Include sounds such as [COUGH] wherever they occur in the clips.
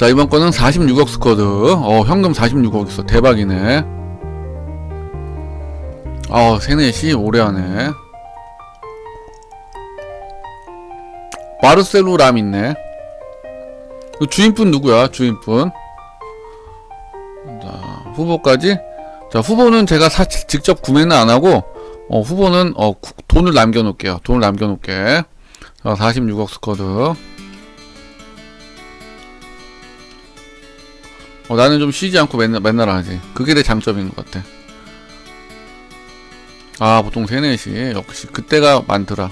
자 이번 거는 46억 스쿼드. 어 현금 46억 있어. 대박이네. 어 세넷이 오래하네. 마르셀로 람 있네. 그 주인분 누구야 주인분? 자 후보까지? 자 후보는 제가 사, 직접 구매는 안하고 어 후보는 어 구- 돈을 남겨놓을게요. 돈을 남겨놓을게. 자 46억 스쿼드 어, 나는 좀 쉬지 않고 맨날, 맨날 하지. 그게 내 장점인 것 같아. 아, 보통 세넷이. 역시, 그때가 많더라.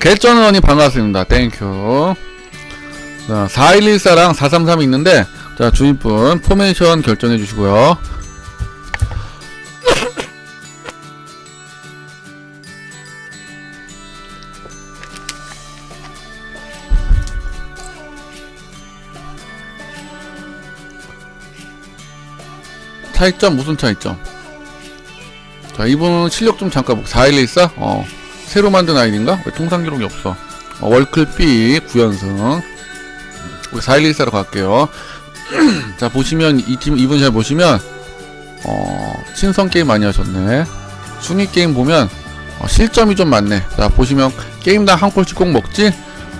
개전원이 반갑습니다. 땡큐. 자, 4114랑 433이 있는데, 자, 주인분, 포메이션 결정해 주시고요. 차이점 무슨 차이점? 자 이분 실력 좀 잠깐 볼까 4114? 어. 새로 만든 아이디인가? 왜 통상 기록이 없어? 어, 월클 B 9연승. 우리 4114로 갈게요. [CLEARS THROAT] 자 보시면 이 팀 이분 잘 보시면 어 친선 게임 많이 하셨네. 순위 게임 보면 어, 실점이 좀 많네. 자 보시면 게임당 한 콜씩 꼭 먹지?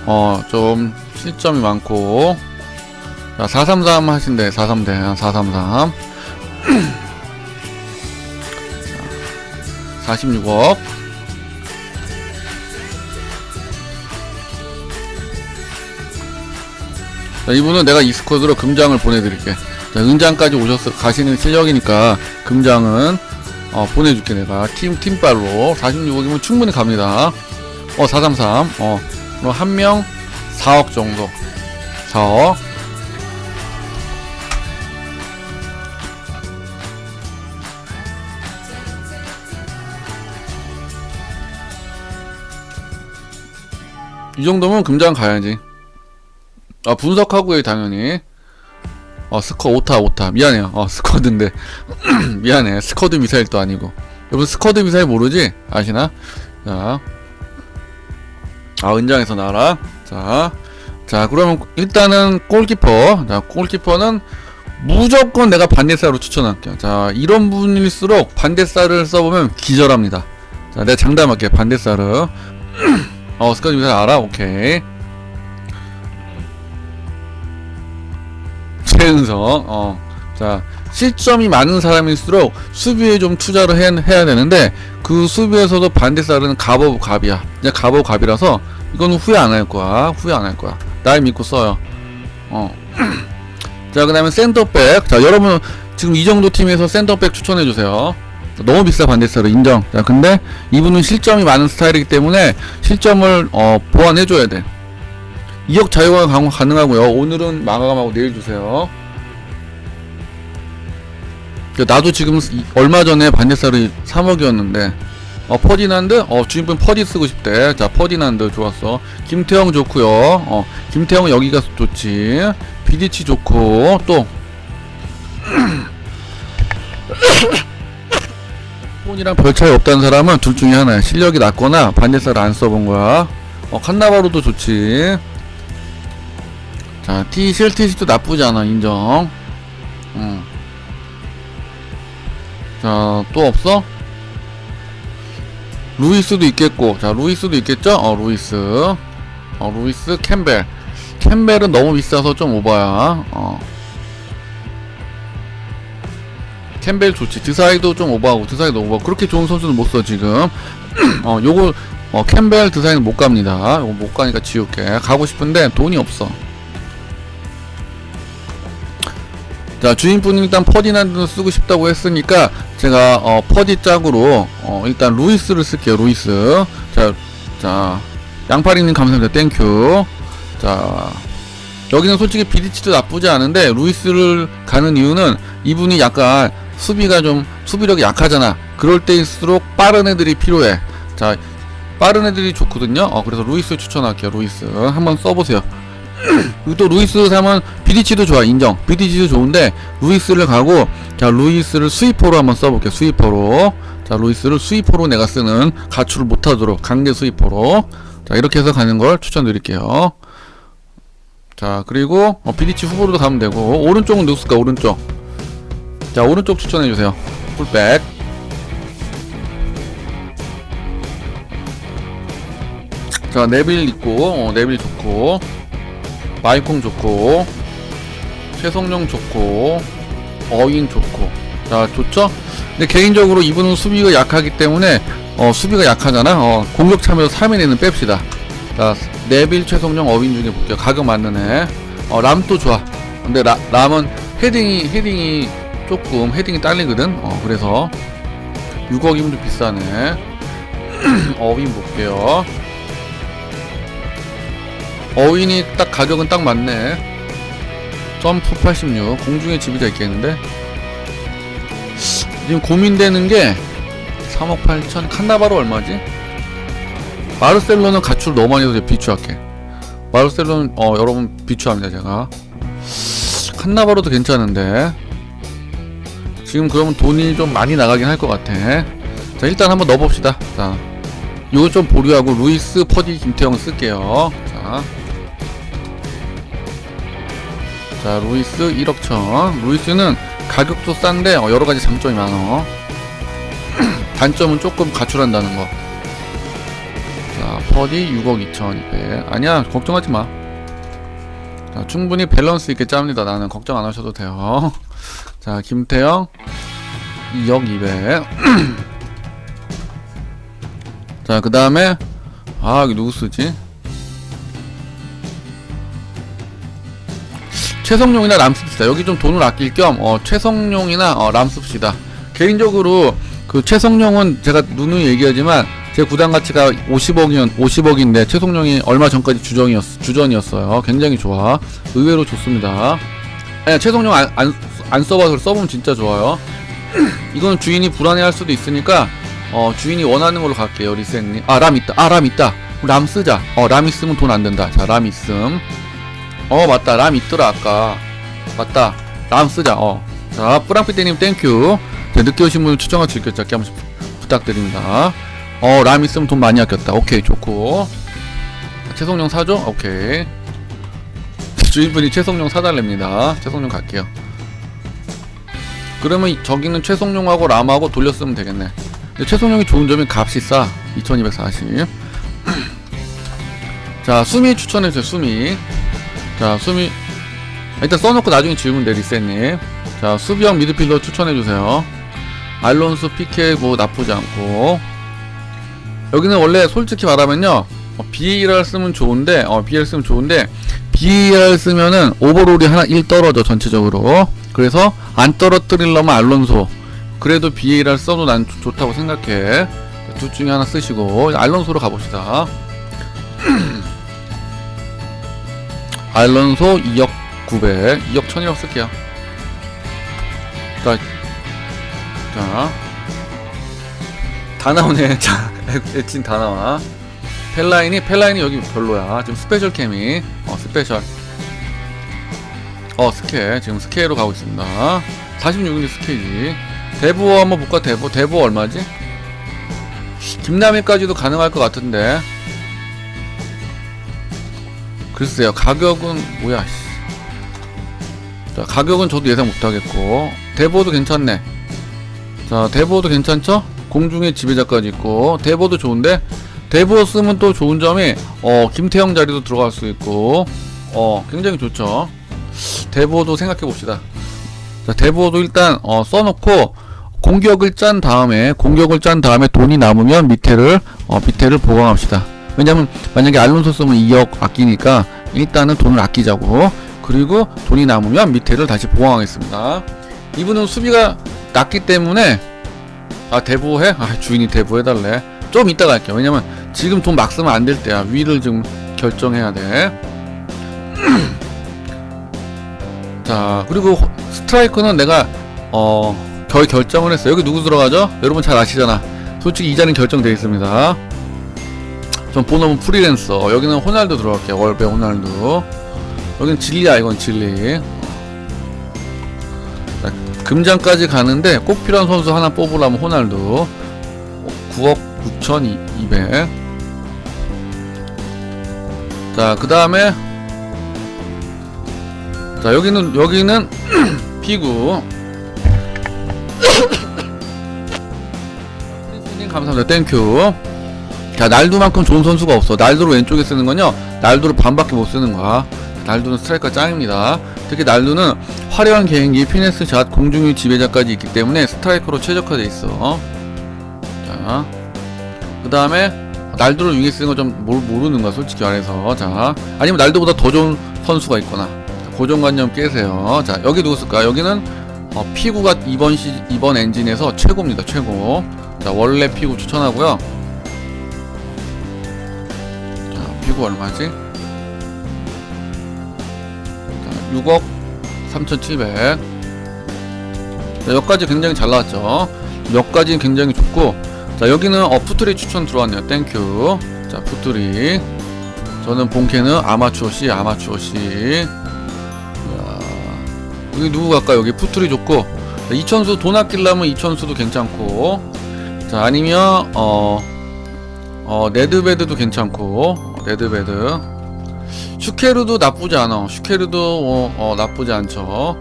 어 좀 실점이 많고. 자 433 하신대 433 433 46억. 자, 이분은 내가 이스쿼드로 금장을 보내드릴게. 자, 은장까지 오셔서 가시는 실력이니까 금장은 어, 보내줄게 내가 팀 팀발로 46억이면 충분히 갑니다. 어433 어 한 명 4억 정도 4억 이 정도면 금장 가야지. 아 분석하고 해 당연히. 어 스쿼 오타 오타 미안해요. 어 스쿼드인데 [CLEARS THROAT] 미안해. 스쿼드 미사일도 아니고. 여러분 스쿼드 미사일 모르지? 아시나? 자. 아 은장에서 나라. 자. 자 그러면 일단은 골키퍼. 자 골키퍼는 무조건 내가 반대사로 추천할게요. 자 이런 분일수록 반대사를 써보면 기절합니다. 자 내가 장담할게 반대사를. 어 스쿼드 미사일 알아? 오케이. 최은성, 어, 자, 실점이 많은 사람일수록 수비에 좀 투자를 해, 해야 되는데, 그 수비에서도 반대살은 갑 오브 갑이야. 그냥 갑 오브 갑이라서, 이거는 후회 안 할 거야. 후회 안 할 거야. 날 믿고 써요. 어. [CLEARS THROAT] 자, 그 다음에 센터백. 자, 여러분, 지금 이 정도 팀에서 센터백 추천해주세요. 너무 비싸 반대살은 인정. 자, 근데 이분은 실점이 많은 스타일이기 때문에 실점을, 어, 보완해줘야 돼. 2억 자유화 강- 가능하고요. 오늘은 마감하고 내일 주세요. 그 나도 지금 이- 얼마 전에 반대살이 3억이었는데 어 퍼디난드 어 주인분 퍼디 쓰고 싶대. 자 퍼디난드 좋았어. 김태형 좋고요. 어 김태형은 여기가 좋지. 비디치 좋고 또 [CLEARS THROAT] [LAUGHS] 폰이랑 별 차이 없다는 사람은 둘 중에 하나야. 실력이 낮거나 반대살을 안 써본 거야. 어 칸나바로도 좋지. 자, T 실티시도 나쁘지 않아, 인정. 응. 자, 또 없어? 루이스도 있겠고, 자, 루이스도 있겠죠? 어, 루이스. 어, 루이스, 캠벨. 캠벨은 너무 비싸서 좀 오바야. 어. 캠벨 좋지. 드사이도 좀 오버하고, 드사이도 오버. 그렇게 좋은 선수는 못 써, 지금. [CLEARS THROAT] 어, 요거, 어, 캠벨 드사이는 못 갑니다. 요거 못 가니까 지울게. 가고 싶은데 돈이 없어. 자 주인분이 일단 퍼디난드를 쓰고 싶다고 했으니까 제가 어, 퍼디 짝으로 어, 일단 루이스를 쓸게요 루이스 자, 자 양파리님 감사합니다 땡큐 자 여기는 솔직히 비디치도 나쁘지 않은데 루이스를 가는 이유는 이분이 약간 수비가 좀 수비력이 약하잖아. 그럴 때일수록 빠른 애들이 필요해. 자 빠른 애들이 좋거든요. 어 그래서 루이스 추천할게요 루이스. 한번 써보세요. 그리고 [CLEARS THROAT] 또 루이스 사면 비디치도 좋아 인정. 비디치도 좋은데 루이스를 가고 자 루이스를 스위퍼로 한번 써볼게요 스위퍼로. 자 루이스를 스위퍼로 내가 쓰는 가출을 못하도록 강제 스위퍼로. 자 이렇게 해서 가는 걸 추천드릴게요. 자 그리고 어, 비디치 후보로도 가면 되고 오른쪽은 누구 쓸까 오른쪽 자 오른쪽 추천해주세요. 풀백. 자 네빌 있고 어, 네빌 좋고 마이콩 좋고 최성룡 좋고 어윈 좋고. 자 좋죠? 근데 개인적으로 이분은 수비가 약하기 때문에 어 수비가 약하잖아? 어 공격 참여도 3인에는 뺍시다. 자 네빌 최성룡 어윈 중에 볼게요. 가격 맞는 애 어 람도 좋아. 근데 라, 람은 헤딩이 헤딩이 조금 헤딩이 딸리거든. 어 그래서 6억이면 좀 비싸네. [CLEARS THROAT] 어윈 볼게요. 어윈이 딱 가격은 딱 맞네. 점프 86 공중에 지비가 있겠는데? 지금 고민되는 게 3억 8천 칸나바로 얼마지? 마르셀로는 가출 너무 많이 해서 비추할게. 마르셀로는 어 여러분 비추합니다 제가. 칸나바로도 괜찮은데 지금 그러면 돈이 좀 많이 나가긴 할 것 같아 자 일단 한번 넣어봅시다 자 요거 좀 보류하고 루이스 퍼디 김태형 쓸게요 자 자, 루이스 1억 천. 루이스는 가격도 싼데 어, 여러 가지 장점이 많어. [CLEARS THROAT] 단점은 조금 가출한다는 거. 자, 퍼디 6억 2천 2백. 아니야, 걱정하지 마. 자, 충분히 밸런스 있게 짭니다. 나는 걱정 안 하셔도 돼요. [LAUGHS] 자, 김태형 2억 2백. [CLEARS THROAT] 자, 그 다음에 아, 여기 누구 쓰지? 최성룡이나 람 씁시다. 여기 좀 돈을 아낄 겸 어, 최성룡이나 어, 람 씁시다. 개인적으로 그 최성룡은 제가 누누이 얘기하지만 제 구단 가치가 50억이면 50억인데 최성룡이 얼마 전까지 주전이었 주전이었어요. 굉장히 좋아. 의외로 좋습니다. 네, 최성룡 안, 안, 안 써봐서 써보면 진짜 좋아요. [CLEARS THROAT] 이건 주인이 불안해할 수도 있으니까 어, 주인이 원하는 걸로 갈게요, 리셋님. 아, 람 있다. 아, 람 있다. 람 쓰자. 어, 람 있으면 돈 안 된다. 자, 람 있음. 어 맞다 람 있더라 아까 맞다 람 쓰자 어자 뿌랑피디님 땡큐 자, 늦게 오신 분 추천과 즐겨찾기 한번 부탁드립니다 어람 있으면 돈 많이 아꼈다 오케이 좋고 최성룡 사줘? 오케이 [LAUGHS] 주인분이 최성룡 사달랍니다 최성룡 갈게요 그러면 이- 저기는 최성룡하고 람하고 돌렸으면 되겠네 근데 최성룡이 좋은 점이 값이 싸 2240. [CLEARS THROAT] 자, 수미 추천해주세요, 수미. 자, 수미. 일단 써놓고 나중에 지우면 돼, 리셋님. 자, 수비형 미드필더 추천해주세요. 알론소 피케 뭐 나쁘지 않고. 여기는 원래 솔직히 말하면요. 어, BAR 쓰면 좋은데, 어, BAR 쓰면 좋은데, BAR 쓰면은 오버롤이 하나 1 떨어져, 전체적으로. 그래서 안 떨어뜨리려면 알론소. 그래도 BAR 써도 난 좋- 좋다고 생각해. 둘 중에 하나 쓰시고, 알론소로 가봅시다. [CLEARS THROAT] 알론소 2억 900, 2억 1000이라고 쓸게요. 자, 자, 다 나오네. [LAUGHS] 자, 애칭 다 나와. 펠라인이, 펠라인이 여기 별로야. 지금 스페셜 캠이, 어, 스페셜. 어, 스케. 지금 스케로 가고 있습니다. 46인데 스케지. 대부 한번 볼까, 대부? 대부 얼마지? 김남일까지도 가능할 것 같은데. 글쎄요 가격은 뭐야 씨. 자 가격은 저도 예상 못하겠고 대보도 괜찮네 자 대보도 괜찮죠 공중에 지배자까지 있고 대보도 좋은데 대보 쓰면 또 좋은 점이 어 김태형 자리도 들어갈 수 있고 어 굉장히 좋죠. 대보도 생각해 봅시다. 자 대보도 일단 어 써놓고 공격을 짠 다음에 공격을 짠 다음에 돈이 남으면 밑에를 어 밑에를 보강합시다. 왜냐면 만약에 알론소 쓰면 2억 아끼니까 일단은 돈을 아끼자고. 그리고 돈이 남으면 밑에를 다시 보강하겠습니다. 이분은 수비가 낮기 때문에 아 대보해? 아 주인이 대보해달래 좀 이따가 할게요 왜냐면 지금 돈 막 쓰면 안 될 때야 위를 좀 결정해야 돼 자 [CLEARS THROAT] 그리고 호- 스트라이커는 내가 어 거의 결정을 했어 여기 누구 들어가죠? 여러분 잘 아시잖아 솔직히 이 자리는 결정되어 있습니다 전 본업은 프리랜서. 여기는 호날두 들어갈게요. 월배 호날두. 여기는 진리야, 이건 진리. 자, 금장까지 가는데 꼭 필요한 선수 하나 뽑으려면 호날두. 9억 9,200. 자, 그 다음에 자 여기는 여기는 [CLEARS THROAT] 피구. 프린스님 감사합니다. 땡큐 자 날도만큼 좋은 선수가 없어. 날도를 왼쪽에 쓰는 건요. 날도를 반밖에 못 쓰는 거야. 날도는 스트라이커 짱입니다. 특히 날도는 화려한 개인기 피네스 샷 공중유 지배자까지 있기 때문에 스트라이커로 최적화돼 있어. 자 그 다음에 날도를 위에 쓰는 거 좀 모르는 거야 솔직히 말해서. 자 아니면 날도보다 더 좋은 선수가 있거나. 자, 고정관념 깨세요. 자 여기 누구 쓸까 여기는 어, 피구가 이번 시 이번 엔진에서 최고입니다 최고. 자 원래 피구 추천하고요. 자 피구 얼마지? 자 6억 3,700 자, 여기까지 굉장히 잘 나왔죠? 여기까지는 굉장히 좋고 자 여기는 어 푸트리 추천 들어왔네요. 땡큐 자 푸트리. 저는 본캐는 아마추어 C 아마추어 이야, 여기 누구 갈까? 여기 푸트리 좋고. 자, 이천수 돈 아끼려면 이천수도 괜찮고. 자 아니면 어, 어 네드베드도 괜찮고. 어, 네드베드. 슈케르도 나쁘지 않아. 슈케르도 어, 어, 나쁘지 않죠.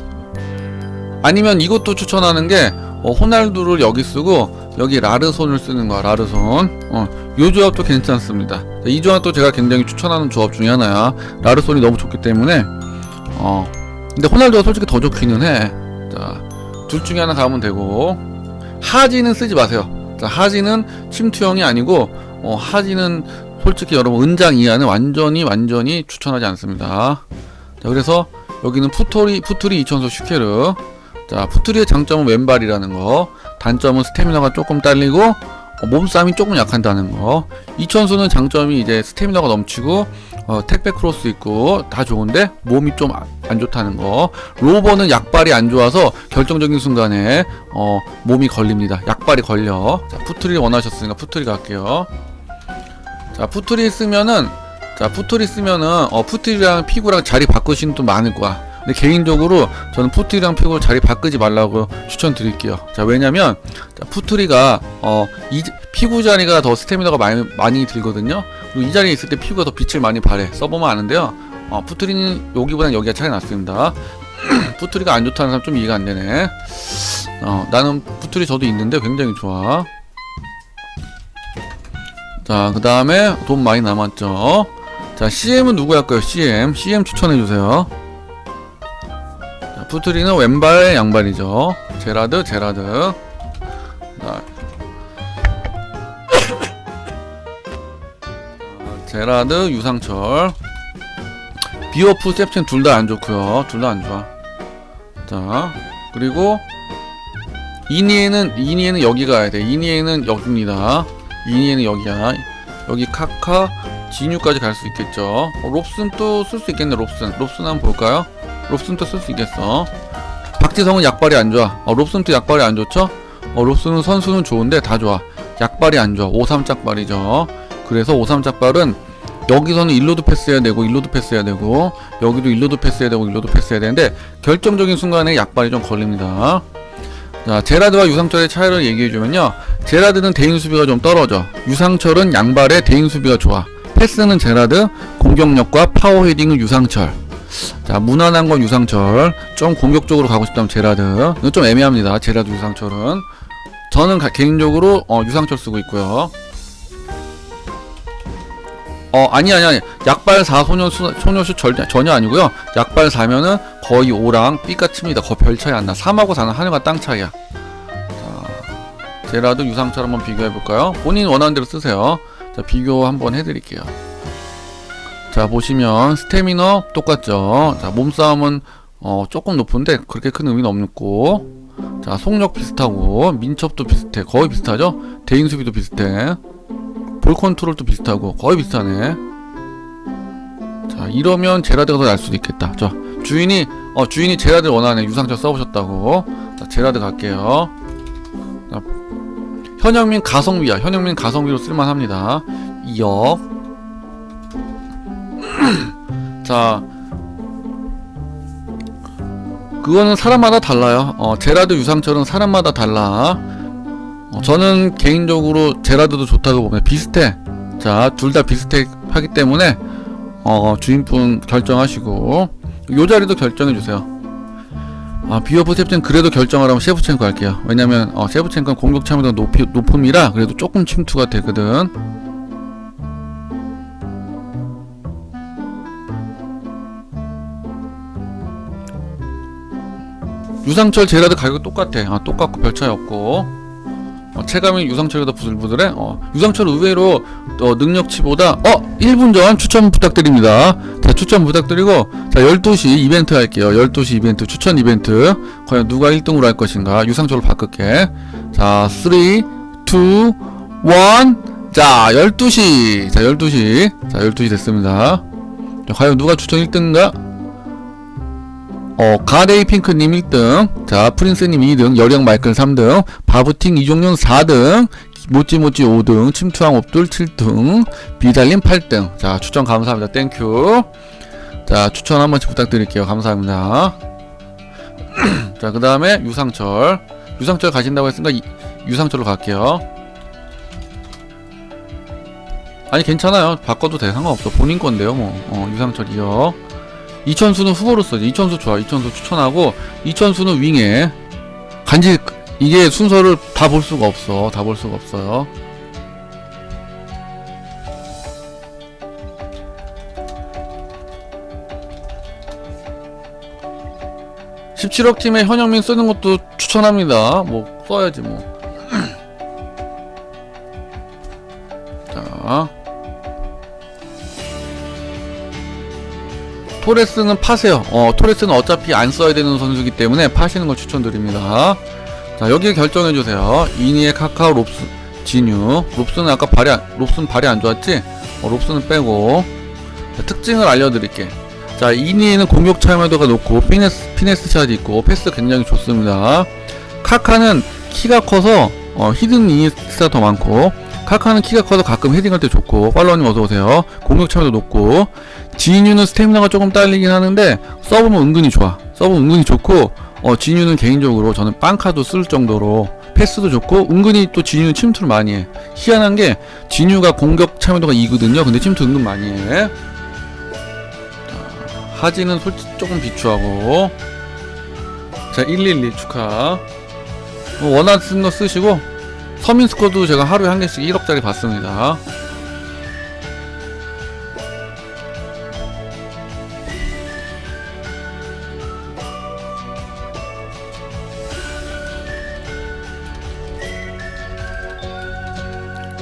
아니면 이것도 추천하는 게 어, 호날두를 여기 쓰고 여기 라르손을 쓰는 거야 라르손. 어, 요 조합도 괜찮습니다. 이 조합도 제가 굉장히 추천하는 조합 중에 하나야. 라르손이 너무 좋기 때문에. 어 근데 호날두가 솔직히 더 좋기는 해자둘 중에 하나 가면 되고. 하지는 쓰지 마세요. 자 하지는 침투형이 아니고 어, 하지는 솔직히 여러분 은장 이하는 완전히 완전히 추천하지 않습니다. 자 그래서 여기는 푸토리 푸트리 2000소 슈케르. 자 푸트리의 장점은 왼발이라는 거 단점은 스태미너가 조금 딸리고 어, 몸싸움이 조금 약한다는 거. 이천수는 장점이 이제 스태미너가 넘치고 어, 택배 크로스 있고 다 좋은데 몸이 좀 안 좋다는 거. 로버는 약발이 안 좋아서 결정적인 순간에 어, 몸이 걸립니다. 약발이 걸려. 자 푸트리 원하셨으니까 푸트리 갈게요. 자 푸트리 쓰면은 자 푸트리 쓰면은 어 푸트리랑 피구랑 자리 바꾸시는 분 많을 거야 근데 개인적으로 저는 푸트리랑 피구를 자리 바꾸지 말라고 추천드릴게요. 자 왜냐면 자, 푸트리가 어 이 피구 자리가 더 스태미너가 많이 많이 들거든요. 그리고 이 자리에 있을 때 피구가 더 빛을 많이 발해. 써보면 아는데요. 어 푸트리는 여기보다는 여기가 차이 났습니다. [CLEARS THROAT] 푸트리가 안 좋다는 사람 좀 이해가 안 되네. 어 나는 푸트리 저도 있는데 굉장히 좋아. 자 그 다음에 돈 많이 남았죠. 자 CM은 누구 할까요? CM CM 추천해 주세요. 푸트리는 왼발 양발이죠. 제라드, 제라드. 자. 제라드, 유상철. 비오프, 셉첸 둘다 안 좋고요. 둘 다 안 좋아. 자, 그리고 이니에는 이니에는 여기 가야 돼. 이니에는 여기입니다. 이니에는 여기야. 여기 카카, 진유까지 갈 수 있겠죠. 어, 롭슨 또 쓸 수 있겠네. 롭슨. 롭슨 한번 볼까요? 롭슨도 쓸수 있겠어. 박지성은 약발이 안 좋아. 어, 롭슨도 약발이 안 좋죠? 어, 롭슨은 선수는 좋은데 다 좋아. 약발이 안 좋아. 53짝발이죠. 그래서 53짝발은 여기서는 일로드 패스해야 되고 일로드 패스해야 되고 여기도 일로드 패스해야 되고 일로드 패스해야 되는데 결정적인 순간에 약발이 좀 걸립니다. 자, 제라드와 유상철의 차이를 얘기해주면요. 제라드는 대인 수비가 좀 떨어져. 유상철은 양발의 대인 수비가 좋아. 패스는 제라드, 공격력과 파워 헤딩은 유상철. 자 무난한 건 유상철. 좀 공격적으로 가고 싶다면 제라드. 이건 좀 애매합니다. 제라드 유상철은. 저는 가, 개인적으로 어, 유상철 쓰고 있고요. 어 아니 아니 아니. 약발 4 소녀 수, 소녀슛 절대 전혀 아니고요. 약발 4면은 거의 5랑 B같습니다. 거의 별 차이 안나. 3하고 4는 하늘과 땅 차이야. 자 제라드 유상철 한번 비교해 볼까요? 본인 원하는 대로 쓰세요. 자 비교 한번 해드릴게요 자 보시면 스태미너 똑같죠? 자 몸싸움은 어 조금 높은데 그렇게 큰 의미는 없고. 자 속력 비슷하고 민첩도 비슷해. 거의 비슷하죠? 대인 수비도 비슷해. 볼 컨트롤도 비슷하고 거의 비슷하네. 자 이러면 제라드가 더 날 수도 있겠다. 자 주인이 어 주인이 제라드 원하네. 유상철 써보셨다고. 자 제라드 갈게요. 자, 현영민 가성비야. 현영민 가성비로 쓸만합니다. 2억 자 그거는 사람마다 달라요 어, 제라드 유상철은 사람마다 달라 어, 저는 개인적으로 제라드도 좋다고 보면 비슷해 자 둘 다 비슷해 하기 때문에 어, 주인분 결정하시고 요 자리도 결정해 주세요. 아 비오프 셉첸 그래도 결정을 하면 셰프첸코 할게요. 왜냐면 어, 셰프첸코는 공격 참여도가 높이, 높음이라 그래도 조금 침투가 되거든. 유상철 제라드 가격 똑같아. 아, 똑같고 별 차이 없고. 어, 체감이 유상철보다 부들부들해. 어, 유상철 의외로 어, 능력치보다 어 1분 전 추천 부탁드립니다. 자 추천 부탁드리고 자 12시 이벤트 할게요. 12시 이벤트 추천 이벤트 과연 누가 1등으로 할 것인가 유상철로 바꿀게. 자 3, 2, 1. 자 12시 자 12시 자 12시 됐습니다. 자, 과연 누가 추천 1등인가? 어, 가데이 핑크님 1등, 자, 프린스님 2등, 여령 마이클 3등, 바부팅 이종윤 4등, 모찌모찌 5등, 침투왕 옵돌 7등, 비달님 8등. 자, 추천 감사합니다. 땡큐. 자, 추천 한 번씩 부탁드릴게요. 감사합니다. [CLEARS THROAT] 자, 그 다음에 유상철. 유상철 가신다고 했으니까 이- 유상철로 갈게요. 아니, 괜찮아요. 바꿔도 돼. 상관없어. 본인 건데요, 뭐. 어, 유상철이요. 이천수는 후보로서 이천수 좋아. 이천수 추천하고 이천수는 윙에. 간지 이게 순서를 다 볼 수가 없어. 다 볼 수가 없어요. (17억) 팀에 현영민 쓰는 것도 추천합니다. 뭐 써야지 뭐 토레스는 파세요. 어, 토레스는 어차피 안 써야 되는 선수이기 때문에 파시는 걸 추천드립니다. 자, 여기 결정해 주세요. 이니의 카카오 롭스 진유. 롭스는 아까 발이 안, 롭스는 발이 안 좋았지? 어, 롭스는 빼고. 자, 특징을 알려드릴게. 자, 이니에는 공격 참여도가 높고 피네스 피네스 샷이 있고 패스 굉장히 좋습니다. 카카는 키가 커서 어, 히든 이니스가 더 많고 카카는 키가 커서 가끔 헤딩할 때 좋고 팔로우님 어서 오세요. 공격 참여도 높고 지인유는 스태미나가 조금 딸리긴 하는데 서브는 은근히 좋아. 서브 은근히 좋고 어 지인유는 개인적으로 저는 빵카도 쓸 정도로 패스도 좋고 은근히 또 지인유는 침투를 많이 해. 희한한 게 지인유가 공격 참여도가 2거든요. 근데 침투 은근 많이 해. 자, 하지는 솔직히 조금 비추하고 자112 축하. 뭐 원하시는 거 쓰시고 서민스코도 제가 하루에 한 개씩 1억짜리 받습니다.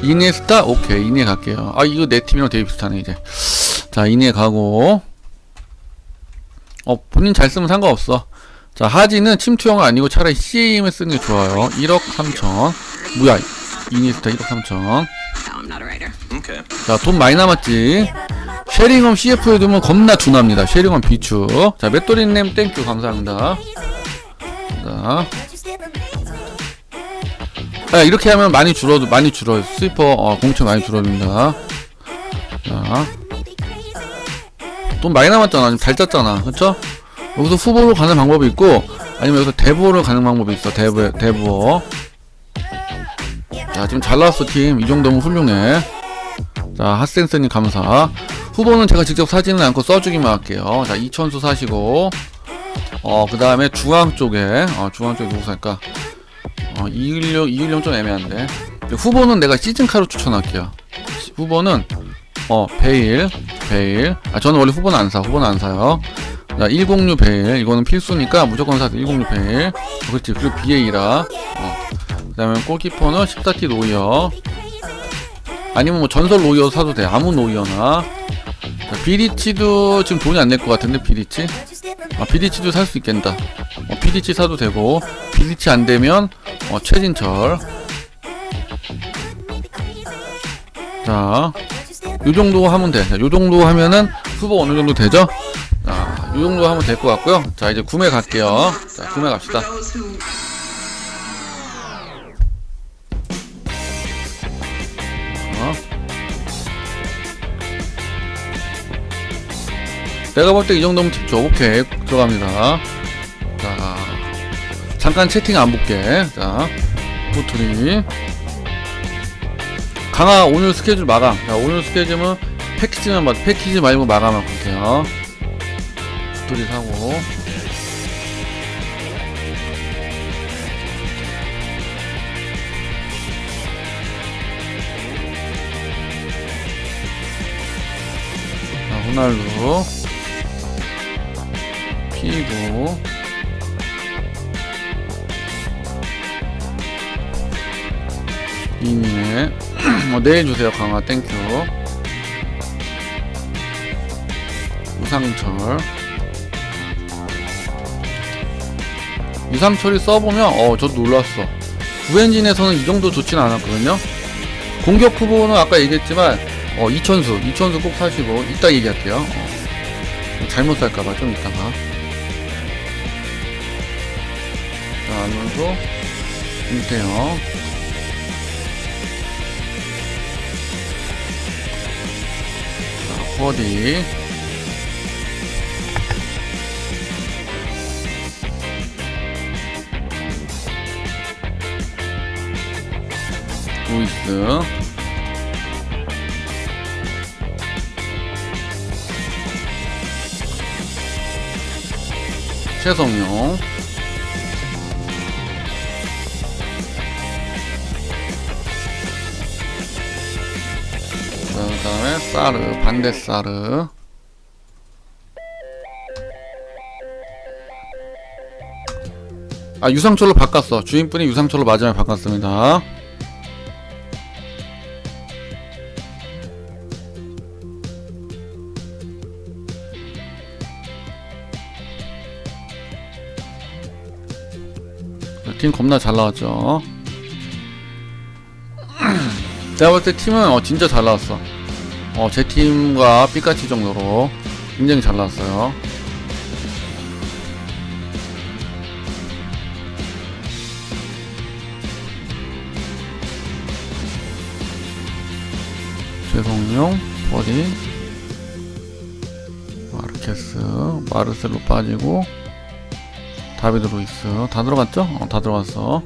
이니에 스타? 오케이 이니에 갈게요. 아 이거 내 팀이랑 되게 비슷하네 이제. 자 이니에 가고. 어 본인 잘 쓰면 상관없어. 자 하지는 침투형 아니고 차라리 CAM을 쓰는 게 좋아요. 1억 3천 뭐야 이니에스타 1억 3천 No, I'm not a writer. Okay. 자돈 많이 남았지 쉐링엄 CF에 두면 겁나 둔합니다 쉐링엄 비추 자 맷돌이님 땡큐 감사합니다 자 아, 이렇게 하면 많이 줄어도 많이 줄어요. 스위퍼 어, 공채 많이 줄어듭니다. 자, 돈 많이 남았잖아. 지금 잘 짰잖아, 그렇죠? 여기서 후보로 가는 방법이 있고, 아니면 여기서 대부로 가는 방법이 있어. 대부 대부어. 자, 지금 잘 나왔어 팀. 이 정도면 훌륭해. 자, 핫센스님 감사. 후보는 제가 직접 사지는 않고 써주기만 할게요. 자, 이천수 사시고, 어, 그 다음에 중앙 쪽에, 어, 중앙 쪽에 누구 살까? 어, 이일령 이일령 좀 애매한데 후보는 내가 시즌카로 추천할게요 시- 후보는 어 베일 베일 아 저는 원래 후보는 안 사 후보는 안 사요 자 106 베일 이거는 필수니까 무조건 사세요 106 베일 어, 그렇지 그리고 BA라 어. 그 다음에 골키퍼는 14T 노이어 아니면 뭐 전설 노이어 사도 돼 아무 노이어나 자, 비리치도 지금 돈이 안 낼 것 같은데 비리치 아 비리치도 살 수 있겠다 어, 비리치 사도 되고 비리치 안 되면 어, 최진철. 자, 요 정도 하면 돼. 자, 요 정도 하면은 후보 어느 정도 되죠? 자, 요 정도 하면 될 것 같고요. 자, 이제 구매 갈게요. 자, 구매 갑시다. 내가 볼 때 이 정도면 tip죠. 오케이. 들어갑니다. 자, 잠깐 채팅 안 볼게. 자, 부트리. 강화 오늘 스케줄 마감. 자, 오늘 스케줄은 패키지만 봐. 패키지 말고 마감할 게요 겉돌이 사고 자, 호날두 피구 이민혜 [CLEARS THROAT] 어, 내일 주세요 강화 땡큐 유상철. 유상철이 써보면 어 저도 놀랐어. 구엔진에서는 이 정도 좋진 않았거든요. 공격 후보는 아까 얘기했지만 어 이천수. 이천수 꼭 사시고 이따 얘기할게요. 어, 잘못 살까봐 좀 이따가 자 안으로 김태형 자 버디. 루이스. 최성용 다음에 사르 반대 사르 아 유상철로 바꿨어 주인분이 유상철로 마지막에 바꿨습니다 팀 겁나 잘 나왔죠. [CLEARS THROAT] 내가 볼 때 팀은 어, 진짜 잘 나왔어. 어, 제 팀과 삐까치 정도로 굉장히 잘 나왔어요. 최성용, 버디, 마르케스, 마르셀로 빠지고, 다비드 루이스 다 들어갔죠? 어, 다 들어갔어.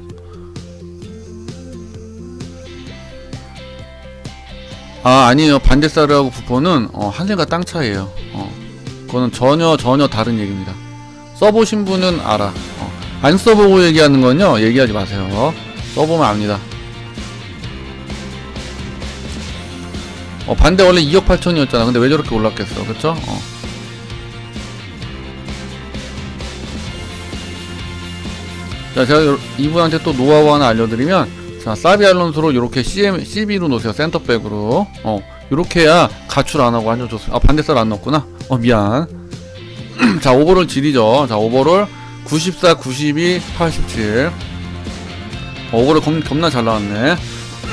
아 아니에요 반대사르하고 부포는 어, 하늘과 땅 차이에요. 어, 그거는 전혀 전혀 다른 얘기입니다. 써보신 분은 알아. 어, 안 써보고 얘기하는 건요 얘기하지 마세요. 써보면 압니다. 어, 반대 원래 2억 8천이었잖아. 근데 왜 저렇게 올랐겠어, 그쵸? 어. 자, 제가 요- 이분한테 또 노하우 하나 알려드리면, 자, 사비 알론소로 이렇게 CM, CB로 놓으세요. 센터백으로. 어, 요렇게 해야 가출 안 하고 완전 좋습니다. 아, 반대살 안 넣었구나. 어, 미안. [CLEARS THROAT] 자, 오버롤 질이죠. 자, 오버롤 94, 92, 87. 어, 오버롤 겁, 겁나 잘 나왔네.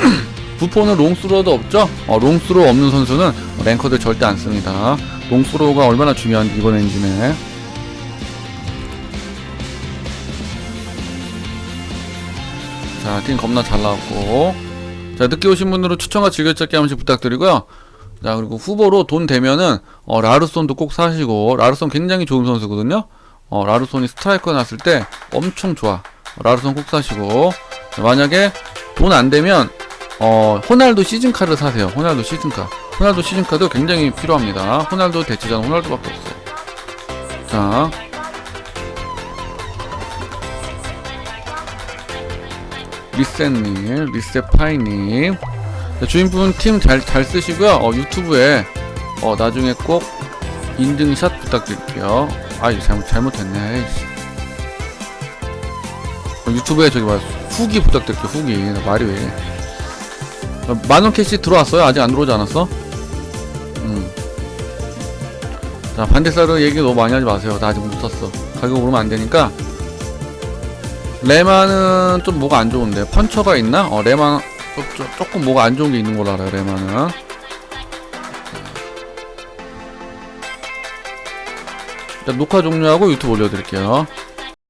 [CLEARS THROAT] 부포는 롱스로도 없죠? 어, 롱스로 없는 선수는 랭커들 절대 안 씁니다. 롱스로가 얼마나 중요한지 이번 엔진에. 자, 팀 겁나 잘 나왔고. 자, 늦게 오신 분들은 추천과 즐겨찾기 한 번씩 부탁드리고요. 자, 그리고 후보로 돈 되면은, 어, 라르손도 꼭 사시고, 라르손 굉장히 좋은 선수거든요. 어, 라르손이 스트라이커 났을 때 엄청 좋아. 라르손 꼭 사시고. 자, 만약에 돈 안 되면, 어, 호날두 시즌카를 사세요. 호날두 시즌카. 호날두 시즌카도 굉장히 필요합니다. 호날두 대체자는 호날두밖에 없어요. 자, 리셋님, 리셋파이님. 자, 주인분 팀 잘, 잘 쓰시고요. 어, 유튜브에, 어, 나중에 꼭 인증샷 부탁드릴게요. 아, 이거 잘못, 잘못했네. 어, 유튜브에 저기 뭐, 후기 부탁드릴게요, 후기. 나 말이 왜. 어, 만원 캐시 들어왔어요? 아직 안 들어오지 않았어? 음. 자, 반대살은 얘기 너무 많이 하지 마세요. 나 아직 못 샀어. 가격 오르면 안 되니까. 레마는 좀 뭐가 안 좋은데? 펀처가 있나? 어 레마 조, 조, 조금 뭐가 안 좋은 게 있는 걸로 알아요 레마는. 일단 녹화 종료하고 유튜브 올려드릴게요